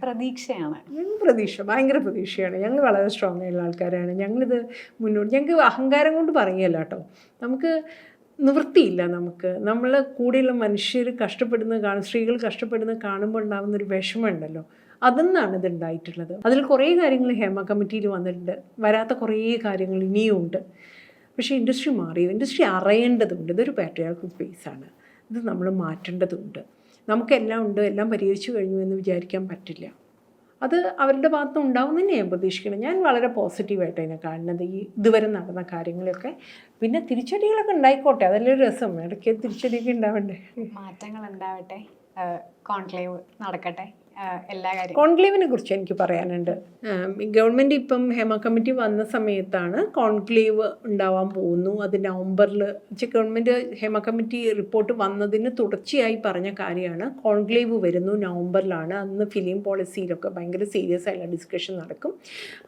പ്രതീക്ഷയാണ്. ഞങ്ങൾ പ്രതീക്ഷ ഭയങ്കര പ്രതീക്ഷയാണ്. ഞങ്ങൾ വളരെ സ്ട്രോങ് ആയിട്ടുള്ള ആൾക്കാരാണ്. ഞങ്ങളിത് മുന്നോട്ട് ഞങ്ങൾക്ക് അഹങ്കാരം കൊണ്ട് പറയുകയല്ല കേട്ടോ. നമുക്ക് നിവൃത്തിയില്ല നമുക്ക്. നമ്മൾ കൂടെയുള്ള മനുഷ്യർ കഷ്ടപ്പെടുന്നത് കാണും സ്ത്രീകൾ കഷ്ടപ്പെടുന്നത് കാണുമ്പോൾ ഉണ്ടാകുന്ന ഒരു വിഷമമുണ്ടല്ലോ. അതെന്നാണ് ഇത് ഉണ്ടായിട്ടുള്ളത്? അതിൽ കുറേ കാര്യങ്ങൾ ഹേമ കമ്മിറ്റിയിൽ വന്നിട്ടുണ്ട്. വരാത്ത കുറേ കാര്യങ്ങൾ ഇനിയും ഉണ്ട് പക്ഷേ ഇൻഡസ്ട്രി മാറി ഇൻഡസ്ട്രി അറിയേണ്ടതുണ്ട്. ഇതൊരു പാട്രിയാർക്കൽ ഫേസാണ് ഇത് നമ്മൾ മാറ്റേണ്ടതുണ്ട്. നമുക്കെല്ലാം ഉണ്ട് എല്ലാം പരിഹരിച്ചു കഴിഞ്ഞു എന്ന് വിചാരിക്കാൻ പറ്റില്ല. അത് അവരുടെ ഭാഗത്ത് ഉണ്ടാവും തന്നെ ഞാൻ പ്രതീക്ഷിക്കണം ഞാൻ വളരെ പോസിറ്റീവായിട്ട് അതിനെ കാണുന്നത്. ഈ ഇതുവരെ നടന്ന കാര്യങ്ങളൊക്കെ. പിന്നെ തിരിച്ചടികളൊക്കെ ഉണ്ടായിക്കോട്ടെ. അതല്ലേ രസം. ഇടയ്ക്ക് തിരിച്ചടിയൊക്കെ ഉണ്ടാവണ്ടേ? മാറ്റങ്ങൾ ഉണ്ടാവട്ടെ. കോൺക്ലേവ് നടക്കട്ടെ. എല്ലാ കോൺക്ലേവിനെ കുറിച്ച് എനിക്ക് പറയാനുണ്ട്. ഗവൺമെന്റ് ഇപ്പം ഹേമ കമ്മിറ്റി വന്ന സമയത്താണ് കോൺക്ലേവ് ഉണ്ടാവാൻ പോകുന്നു. അത് നവംബറിൽ ഗവൺമെന്റ് ഹേമ കമ്മിറ്റി റിപ്പോർട്ട് വന്നതിന് തുടർച്ചയായി പറഞ്ഞ കാര്യമാണ്. കോൺക്ലേവ് വരുന്നു നവംബറിലാണ്. അന്ന് ഫിലിം പോളിസിയിലൊക്കെ ഭയങ്കര സീരിയസ് ആയിട്ടുള്ള ഡിസ്കഷൻ നടക്കും.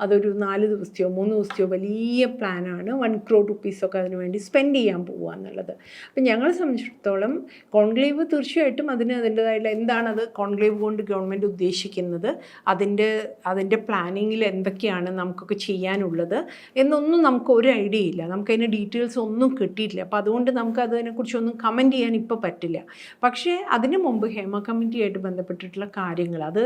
അതൊരു നാല് ദിവസത്തെയോ മൂന്ന് ദിവസത്തെയോ വലിയ പ്ലാനാണ്. വൺ ക്രോർ റുപ്പീസൊക്കെ അതിന് വേണ്ടി സ്പെൻഡ് ചെയ്യാൻ പോകുക എന്നുള്ളത്. അപ്പം ഞങ്ങളെ സംബന്ധിച്ചിടത്തോളം കോൺക്ലേവ് തീർച്ചയായിട്ടും അതിന് അതിന്റെതായിട്ടുള്ള എന്താണത് കോൺക്ലേവ് കൊണ്ട് ഗവൺമെന്റ് ഉദ്ദേശിക്കുന്നത് അതിന്റെ അതിന്റെ പ്ലാനിങ്ങിൽ എന്തൊക്കെയാണ് നമുക്കൊക്കെ ചെയ്യാനുള്ളത് എന്നൊന്നും നമുക്ക് ഒരു ഐഡിയ ഇല്ല. നമുക്കതിന്റെ ഡീറ്റെയിൽസ് ഒന്നും കിട്ടിയിട്ടില്ല. അപ്പോൾ അതുകൊണ്ട് നമുക്ക് അതിനെക്കുറിച്ചൊന്നും കമന്റ് ചെയ്യാൻ ഇപ്പോൾ പറ്റില്ല. പക്ഷേ അതിന് മുമ്പ് ഹേമ കമ്മിറ്റിയായിട്ട് ബന്ധപ്പെട്ടിട്ടുള്ള കാര്യങ്ങൾ അത്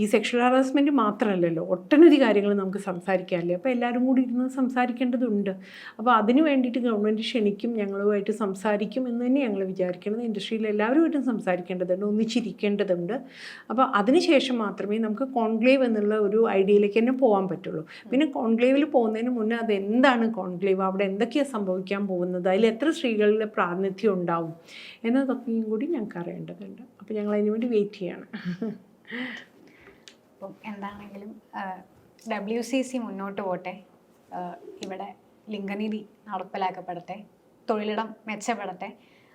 ഈ സെക്ഷൽ ഹറാസ്മെന്റ് മാത്രമല്ലല്ലോ ഒട്ടനവധി കാര്യങ്ങൾ നമുക്ക് സംസാരിക്കാറില്ലേ അപ്പോൾ എല്ലാവരും കൂടി ഇരുന്ന് സംസാരിക്കേണ്ടതുണ്ട്. അപ്പോൾ അതിന് വേണ്ടിയിട്ട് ഗവൺമെന്റ് ക്ഷണിക്കും ഞങ്ങളുമായിട്ട് സംസാരിക്കും എന്ന് തന്നെ ഞങ്ങൾ വിചാരിക്കുന്നത് ഇൻഡസ്ട്രിയിൽ എല്ലാവരുമായിട്ടും സംസാരിക്കേണ്ടതുണ്ട് ഒന്നിച്ചിരിക്കേണ്ടതുണ്ട്. അപ്പോൾ അതിനുശേഷം മാത്രമേ നമുക്ക് കോൺക്ലേവ് എന്നുള്ള ഒരു ഐഡിയയിലേക്ക് തന്നെ പോകാൻ പറ്റുള്ളൂ. പിന്നെ കോൺക്ലേവിൽ പോകുന്നതിന് മുന്നേ അത് എന്താണ് കോൺക്ലേവ്? അവിടെ എന്തൊക്കെയാണ് സംഭവിക്കാൻ പോകുന്നത്? അതിൽ എത്ര സ്ത്രീകളുടെ പ്രാതിനിധ്യം ഉണ്ടാവും? എന്നതൊക്കെയും കൂടി ഞങ്ങൾക്ക് അറിയേണ്ടതുണ്ട്. അപ്പോൾ ഞങ്ങൾ അതിനു വേണ്ടി വെയിറ്റ് ചെയ്യാണ്. അപ്പം എന്താണെങ്കിലും ഡബ്ല്യു സി സി മുന്നോട്ട് പോട്ടെ. ഇവിടെ ലിംഗനീതി നടപ്പിലാക്കപ്പെടട്ടെ. തൊഴിലിടം മെച്ചപ്പെടട്ടെ.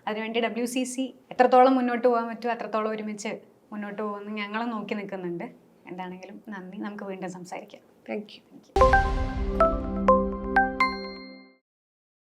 അതിനുവേണ്ടി ഡബ്ല്യു സി സി എത്രത്തോളം മുന്നോട്ട് പോകാൻ പറ്റുമോ അത്രത്തോളം ഒരുമിച്ച് മുന്നോട്ട് പോകുന്നു. ഞങ്ങൾ നോക്കി നിൽക്കുന്നുണ്ട്. എന്താണെങ്കിലും നന്ദി. നമുക്ക് വീണ്ടും സംസാരിക്കാം. Thank you